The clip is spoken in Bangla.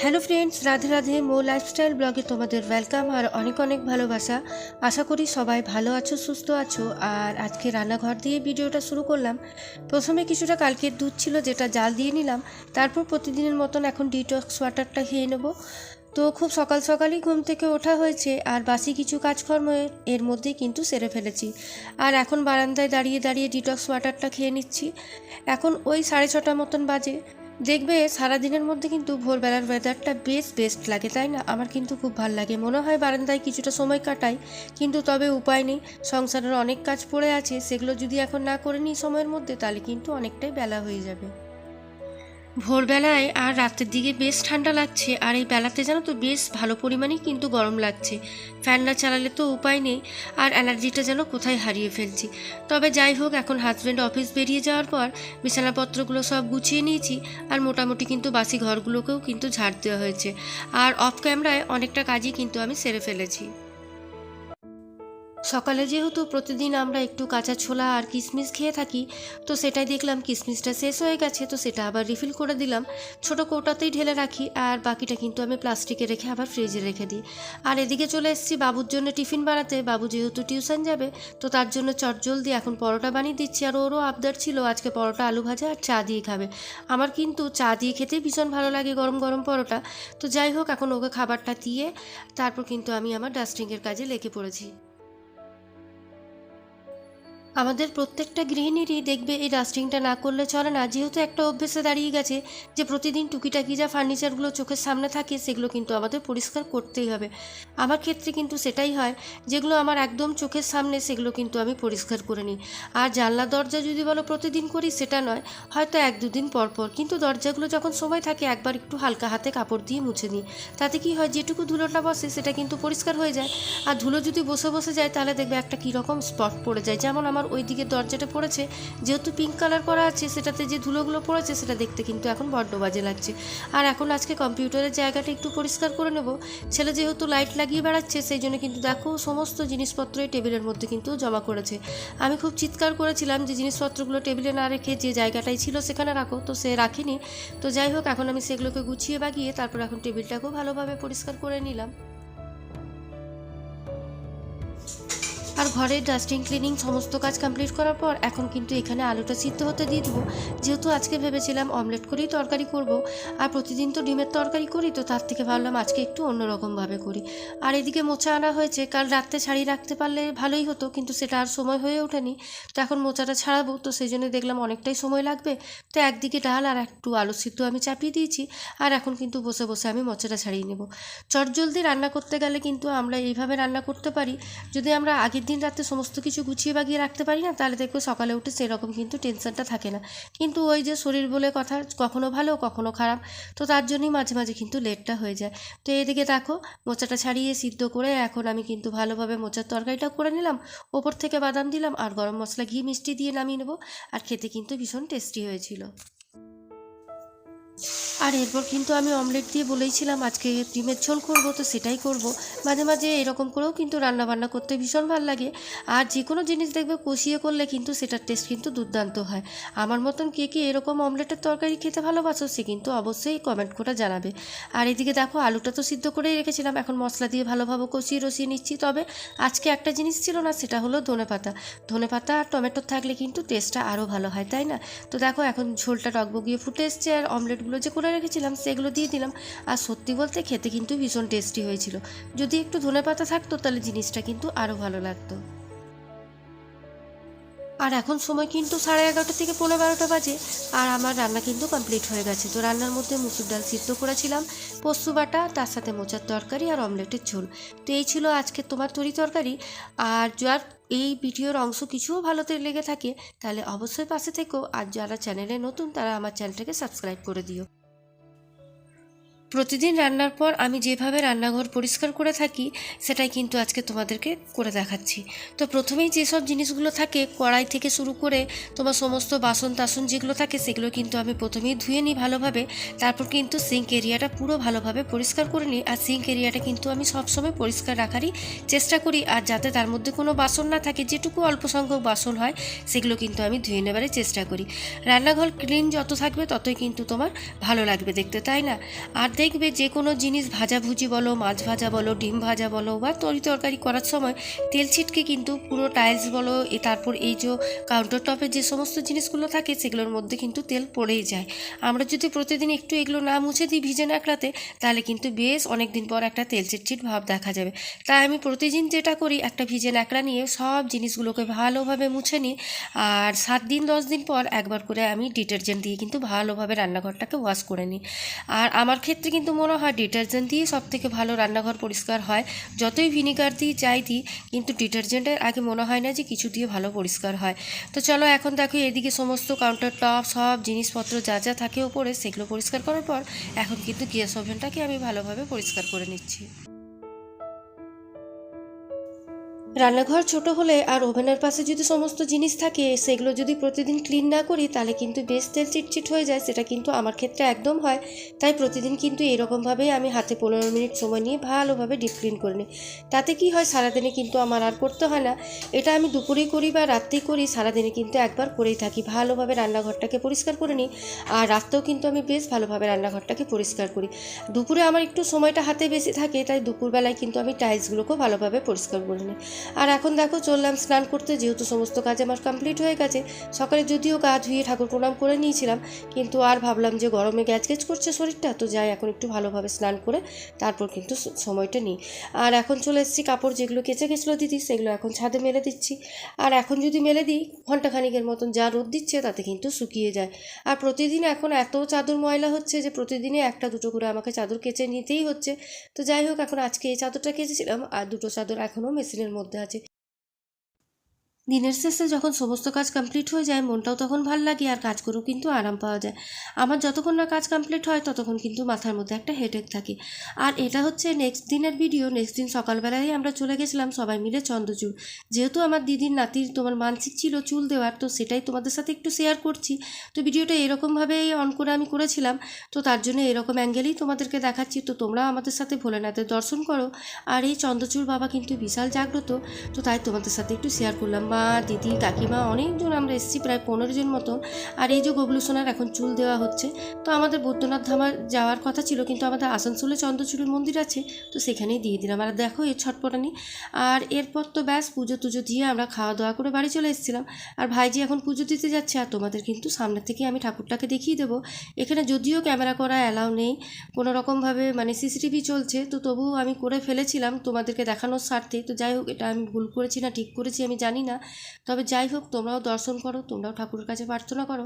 হ্যালো ফ্রেন্ডস, রাধে রাধে, মো লাইফস্টাইল ব্লগে তোমাদের ওয়েলকাম আর অনেক অনেক ভালোবাসা। আশা করি সবাই ভালো আছো, সুস্থ আছো। আর আজকে রান্নাঘর দিয়ে ভিডিওটা শুরু করলাম। প্রথমে কিছুটা কালকের দুধ ছিল, যেটা জাল দিয়ে নিলাম। তারপর প্রতিদিনের মতন এখন ডিটক্স ওয়াটারটা খেয়ে নেব। তো খুব সকাল সকালই ঘুম থেকে ওঠা হয়েছে, আর বাসি কিছু কাজকর্ম এর- মধ্যেই কিন্তু সেরে ফেলেছি। আর এখন বারান্দায় দাঁড়িয়ে দাঁড়িয়ে ডিটক্স ওয়াটারটা খেয়ে নিচ্ছি। এখন ওই সাড়ে ছটা মতন বাজে। দেখবে সারাদিনের মধ্যে কিন্তু ভোরবেলার ওয়েদারটা বেশ বেস্ট লাগে, তাই না? আমার কিন্তু খুব ভালো লাগে। মনে হয় বারান্দায় কিছুটা সময় কাটাই, কিন্তু তবে উপায় নেই। সংসারের অনেক কাজ পড়ে আছে, সেগুলো যদি এখন না করে নিই সময়ের মধ্যে, তাহলে কিন্তু অনেকটাই বেলা হয়ে যাবে। ভোরবেলায় আর রাতের দিকে বেশ ঠান্ডা লাগছে, আর এই বেলাতে জানো তো বেশ ভালো পরিমাণেই কিন্তু গরম লাগছে। ফ্যান না চালালে তো উপায় নেই, আর অ্যালার্জিটা যেন কোথায় হারিয়ে ফেলছি। তবে যাই হোক, এখন হাজব্যান্ড অফিস বেরিয়ে যাওয়ার পর বিছানাপত্রগুলো সব গুছিয়ে নিয়েছি, আর মোটামুটি কিন্তু বাসি ঘরগুলোকেও কিন্তু ঝাড় দেওয়া হয়েছে। আর অফ ক্যামেরায় অনেকটা কাজই কিন্তু আমি সেরে ফেলেছি। সকালে যেহেতু প্রতিদিন আমরা একটু কাঁচা ছোলা আর কিশমিশ খেয়ে থাকি, তো সেটাই দেখলাম কিশমিশটা শেষ হয়ে গেছে, তো সেটা আবার রিফিল করে দিলাম। ছোটো কৌটাতেই ঢেলে রাখি, আর বাকিটা কিন্তু আমি প্লাস্টিকে রেখে আবার ফ্রিজে রেখে দিই। আর এদিকে চলে এসেছি বাবুর জন্য টিফিন বানাতে। বাবু যেহেতু টিউশন যাবে, তো তার জন্য চটজলদি এখন পরোটা বানিয়ে দিচ্ছি। আর ওরও আবদার ছিল, আজকে পরোটা, আলু ভাজা আর চা দিয়ে খাবে। আমার কিন্তু চা দিয়ে খেতেই ভীষণ ভালো লাগে গরম গরম পরোটা। তো যাই হোক, এখন ওকে খাবারটা দিয়ে তারপর কিন্তু আমি আমার ডাস্টিংয়ের কাজে লেগে পড়েছি। আমাদের প্রত্যেকটা গৃহিণীরই দেখবে এই ডাস্টিংটা না করলে চলে না। যেহেতু একটা অভ্যেসে দাঁড়িয়ে গেছে যে প্রতিদিন টুকিটাকি যা ফার্নিচারগুলো চোখের সামনে থাকে, সেগুলো কিন্তু আমাদের পরিষ্কার করতেই হবে। আমার ক্ষেত্রে কিন্তু সেটাই হয়, যেগুলো আমার একদম চোখের সামনে, সেগুলো কিন্তু আমি পরিষ্কার করে নিই। আর জানলা, দরজা যদি বলো প্রতিদিন করি, সেটা নয়, হয়তো এক দুদিন পর পর। কিন্তু দরজাগুলো যখন সময় থাকে, একবার একটু হালকা হাতে কাপড় দিয়ে মুছে নিই। তাতে কি হয়, যেটুকু ধুলোটা বসে, সেটা কিন্তু পরিষ্কার হয়ে যায়। আর ধুলো যদি বসে বসে যায়, তাহলে দেখবে একটা কীরকম স্পট পড়ে যায়। যেমন আমার ওই দিকে দরজাটা পড়েছে। যেহেতু পিঙ্ক কালার করা আছে, সেটাতে যে ধুলোগুলো পড়েছে, সেটা দেখতে কিন্তু এখন বড্ড বাজে লাগছে। আর এখন আজকে কম্পিউটারের জায়গাটা একটু পরিষ্কার করে নেব। ছেলে যেহেতু লাইট লাগিয়ে বেড়াচ্ছে, সেই জন্য কিন্তু দেখো সমস্ত জিনিসপত্র এই টেবিলের মধ্যে কিন্তু জমা করেছে। আমি খুব চিৎকার করেছিলাম যে জিনিসপত্রগুলো টেবিলে না রেখে যে জায়গাটাই ছিল সেখানে রাখো, তো সে রাখেনি। তো যাই হোক, এখন আমি সেগুলোকে গুছিয়ে বাগিয়ে তারপর এখন টেবিলটাকেও ভালোভাবে পরিষ্কার করে নিলাম। আর ঘরের ডাস্টিং ক্লিনিং সমস্ত কাজ কমপ্লিট করার পর এখন কিন্তু এখানে আলুটা সিদ্ধ হতে দিয়ে দেবো। যেহেতু আজকে ভেবেছিলাম অমলেট করেই তরকারি করব, আর প্রতিদিন তো ডিমের তরকারি করি, তো তার থেকে ভাবলাম আজকে একটু অন্যরকমভাবে করি। আর এদিকে মোচা আনা হয়েছে, কাল রাত্রে ছাড়িয়ে রাখতে পারলে ভালোই হতো, কিন্তু সেটা আর সময় হয়ে ওঠেনি। তো এখন মোচাটা ছাড়াবো, তো সেই জন্য দেখলাম অনেকটাই সময় লাগবে। তো একদিকে ডাল আর একটু আলু সিদ্ধ আমি চাপিয়ে দিয়েছি, আর এখন কিন্তু বসে বসে আমি মোচাটা ছাড়িয়ে নেব। চটজলদি রান্না করতে গেলে কিন্তু আমরা এইভাবে রান্না করতে পারি, যদি আমরা আগের দিন রাতে সমস্ত কিছু গুছিয়ে বাগিয়ে রাখতে পারি না, তাহলে দেখব সকালে উঠে সেরকম কিন্তু টেনশনটা থাকে না। কিন্তু ওই যে শরীর বলে কথা, কখনো ভালো, কখনো খারাপ, তো তার জন্যই মাঝে মাঝে কিন্তু লেটটা হয়ে যায়। তো এদিকে দেখো, মোচাটা ছাড়িয়ে সিদ্ধ করে এখন আমি কিন্তু ভালোভাবে মোচার তরকারিটা করে নিলাম, ওপর থেকে বাদাম দিলাম, আর গরম মশলা, ঘি, মিষ্টি দিয়ে নামিয়ে নেব, আর খেতে কিন্তু ভীষণ টেস্টি হয়েছিল। আর এরপর কিন্তু আমি অমলেট দিয়ে বলেইছিলাম, আজকে ডিমের ঝোল করব, তো সেটাই করব। মাঝে মাঝে এরকম করেও কিন্তু রান্না বান্না করতে ভীষণ ভালো লাগে। আর যে কোনো জিনিস দেখবে কষিয়ে করলে কিন্তু সেটার টেস্ট কিন্তু দুর্দান্ত হয়। আমার মতন কে কে এরকম অমলেটের তরকারি খেতে ভালোবাসো, সে কিন্তু অবশ্যই কমেন্ট করে জানাবে। আর এদিকে দেখো, আলুটা তো সিদ্ধ করেই রেখেছিলাম, এখন মশলা দিয়ে ভালোভাবে কষিয়ে রসিয়ে নিচ্ছি। তবে আজকে একটা জিনিস ছিল না, সেটা হলো ধনে পাতা। ধনে পাতা আর টমেটো থাকলে কিন্তু টেস্টটা আরও ভালো হয়, তাই না? তো দেখো, এখন ঝোলটা টকবগিয়ে ফুটে এসছে, আর অমলেটগুলো যে করে রেখেছিলাম, সেগুলো দিয়ে দিলাম। আর সত্যি বলতে খেতে কিন্তু ভীষণ টেস্টি হয়েছিল। যদি একটু ধনে পাতা থাকতো, তাহলে জিনিসটা কিন্তু আরও ভালো লাগতো। আর এখন সময় কিন্তু সাড়ে এগারোটা থেকে পনেরো বারোটা বাজে, আর আমার রান্না কিন্তু কমপ্লিট হয়ে গেছে। তো রান্নার মধ্যে মুসুর ডাল সিদ্ধ করেছিলাম, পোস্ত বাটা, তার সাথে মোচার তরকারি আর অমলেটের ঝোল। তো এই ছিল আজকে তোমার তরি তরকারি। আর যার এই ভিডিওর অংশ কিছুও ভালোতে লেগে থাকে, তাহলে অবশ্যই পাশে থেকো। আর যারা চ্যানেলে নতুন, তারা আমার চ্যানেলটাকে সাবস্ক্রাইব করে দিও। প্রতিদিন রান্নার পর আমি যেভাবে রান্নাঘর পরিষ্কার করে থাকি, সেটাই কিন্তু আজকে তোমাদেরকে করে দেখাচ্ছি। তো প্রথমেই যেসব জিনিসগুলো থাকে, কড়াই থেকে শুরু করে তোমার সমস্ত বাসন টাসন যেগুলো থাকে, সেগুলো কিন্তু আমি প্রথমেই ধুয়ে নিই ভালোভাবে। তারপর কিন্তু সিঙ্ক এরিয়াটা পুরো ভালোভাবে পরিষ্কার করে নিই। আর সিঙ্ক এরিয়াটা কিন্তু আমি সবসময় পরিষ্কার রাখারই চেষ্টা করি। আর যাতে তার মধ্যে কোনো বাসন না থাকে, যেটুকু অল্প সংখ্যক বাসন হয়, সেগুলো কিন্তু আমি ধুয়ে নেবারই চেষ্টা করি। রান্নাঘর ক্লিন যত থাকবে, ততই কিন্তু তোমার ভালো লাগবে দেখতে, তাই না? আর দেখবে যে কোনো জিনিস ভাজাভুজি বলো, মাছ ভাজা বলো, ডিম ভাজা বলো বা তরি তরকারি করার সময় তেল ছিটকে কিন্তু পুরো টাইলস বলো তারপর এই যে কাউন্টার টপে যে সমস্ত জিনিসগুলো থাকে সেগুলোর মধ্যে কিন্তু তেল পড়েই যায়। আমরা যদি প্রতিদিন একটু এগুলো না মুছে দিই ভিজে নাকড়াতে তাহলে কিন্তু বেশ অনেক দিন পর একটা তেল চিটচিট ভাব দেখা যাবে। তাই আমি প্রতিদিন যেটা করি, একটা ভিজে ন্যাকড়া নিয়ে সব জিনিসগুলোকে ভালোভাবে মুছে নিই আর সাত দিন, দশ দিন পর একবার করে আমি ডিটারজেন্ট দিয়ে কিন্তু ভালোভাবে রান্নাঘরটাকে ওয়াশ করে নিই। আর আমার ক্ষেত্রে কিন্তু মনে হয় ডিটারজেন্ট দিয়ে সব থেকে ভালো রান্নাঘর পরিষ্কার হয়। যতই ভিনিগার দিয়ে চাই দিই, কিন্তু ডিটারজেন্টের আগে মনে হয় না যে কিছু দিয়ে ভালো পরিষ্কার হয়। তো চলো এখন দেখো এদিকে সমস্ত কাউন্টার টপ সব জিনিসপত্র যা যা থাকে ওপরে সেগুলো পরিষ্কার করার পর এখন কিন্তু গ্যাস ওভেনটাকে আমি ভালোভাবে পরিষ্কার করে নিচ্ছি। রান্নাঘর ছোট হলে আর ওভেনের পাশে যদি সমস্ত জিনিস থাকে, সেগুলো যদি প্রতিদিন ক্লিন না করি, তাহলে কিন্তু বেশ তেল চিটচিট হয়ে যায়, সেটা কিন্তু আমার ক্ষেত্রে একদম হয়। তাই প্রতিদিন কিন্তু এরকমভাবেই আমি হাতে পনেরো মিনিট সময় নিয়ে ভালোভাবে ডিপ ক্লিন করে নিই। তাতে কি হয়, সারাদিনে কিন্তু আমার আর করতে হয় না। এটা আমি দুপুরেই করি বা রাত্রেই করি, সারাদিনে কিন্তু একবার করেই থাকি। ভালোভাবে রান্নাঘরটাকে পরিষ্কার করে নিই, আর রাত্রেও কিন্তু আমি বেশ ভালোভাবে রান্নাঘরটাকে পরিষ্কার করি। দুপুরে আমার একটু সময়টা হাতে বেশি থাকে, তাই দুপুরবেলায় কিন্তু আমি টাইলসগুলোকেও ভালোভাবে পরিষ্কার করে নিই। আর এখন দেখো, চললাম স্নান করতে, যেহেতু সমস্ত কাজ আমার কমপ্লিট হয়ে গেছে। সকালে যদিও গা ধুয়ে ঠাকুর প্রণাম করে নিয়েছিলাম, কিন্তু আর ভাবলাম যে গরমে গ্যাচ করছে শরীরটা, তো যাই এখন একটু ভালোভাবে স্নান করে তারপর কিন্তু সময়টা নিই। আর এখন চলে এসেছি কাপড় যেগুলো কেচে গেছিল দিদি, সেগুলো এখন ছাদে মেলে দিচ্ছি। আর এখন যদি মেলে দিই ঘন্টাখানিকের মতন যা রোদ দিচ্ছে তাতে কিন্তু শুকিয়ে যায়। আর প্রতিদিন এখন এত চাদর ময়লা হচ্ছে যে প্রতিদিনই একটা দুটো করে আমাকে চাদর কেচে নিতেই হচ্ছে। তো যাই হোক, এখন আজকে এই চাদরটা কেচেছিলাম, আর দুটো চাদর এখনও মেশিনের মধ্যে আছে। দিনের শেষে যখন সমস্ত কাজ কমপ্লিট হয়ে যায়, মনটাও তখন ভালো লাগে আর কাজ করেও কিন্তু আরাম পাওয়া যায়। আমার যতক্ষণ না কাজ কমপ্লিট হয়, ততক্ষণ কিন্তু মাথার মধ্যে একটা হেডেক থাকে। আর এটা হচ্ছে নেক্সট দিনের ভিডিও নেক্সট দিন সকালবেলায় আমরা চলে গেছিলাম সবাই মিলে চন্দ্রচূড়। যেহেতু আমার দিদির নাতির তোমার মানসিক ছিল চুল দেওয়ার, তো সেটাই তোমাদের সাথে একটু শেয়ার করছি। তো ভিডিওটা এরকমভাবেই অন করে আমি করেছিলাম। তো তার জন্য এরকম অ্যাঙ্গেলেই তোমাদেরকে দেখাচ্ছি। তো তোমরা আমাদের সাথে ভোলেনাথের দর্শন করো। আর এই চন্দ্রচূড় বাবা কিন্তু বিশাল জাগ্রত। তো তাই তোমাদের সাথে একটু শেয়ার করলাম। মা, দিদি, কাকিমা অনেকজন আমরা এসেছি, প্রায় পনেরো জন মতো। আর এই যে গবলু সোনার এখন চুল দেওয়া হচ্ছে, তো আমাদের বৈদ্যনাথ ধামা যাওয়ার কথা ছিল, কিন্তু আমাদের আসানসোলে চন্দ্রচূড়ের মন্দির আছে, তো সেখানেই দিয়ে দিলাম। আর দেখো এর ছটপটানি। আর এরপর তো ব্যাস, পুজো টুজো দিয়ে আমরা খাওয়া দাওয়া করে বাড়ি চলে এসেছিলাম। আর ভাইজি এখন পুজো দিতে যাচ্ছে, আর তোমাদের কিন্তু সামনে থেকে আমি ঠাকুরটাকে দেখিয়ে দেবো। এখানে যদিও ক্যামেরা করা অ্যালাউ নেই, কোনো রকমভাবে মানে সিসিটিভি চলছে, তো তবুও আমি করে ফেলেছিলাম তোমাদেরকে দেখানোর স্বার্থে। তো যাই হোক, এটা আমি ভুল করেছি না, ঠিক করেছি, আমি জানি না। তবে যাই হোক তোমরাও দর্শন করো তোমরাও ঠাকুরের কাছে প্রার্থনা করো।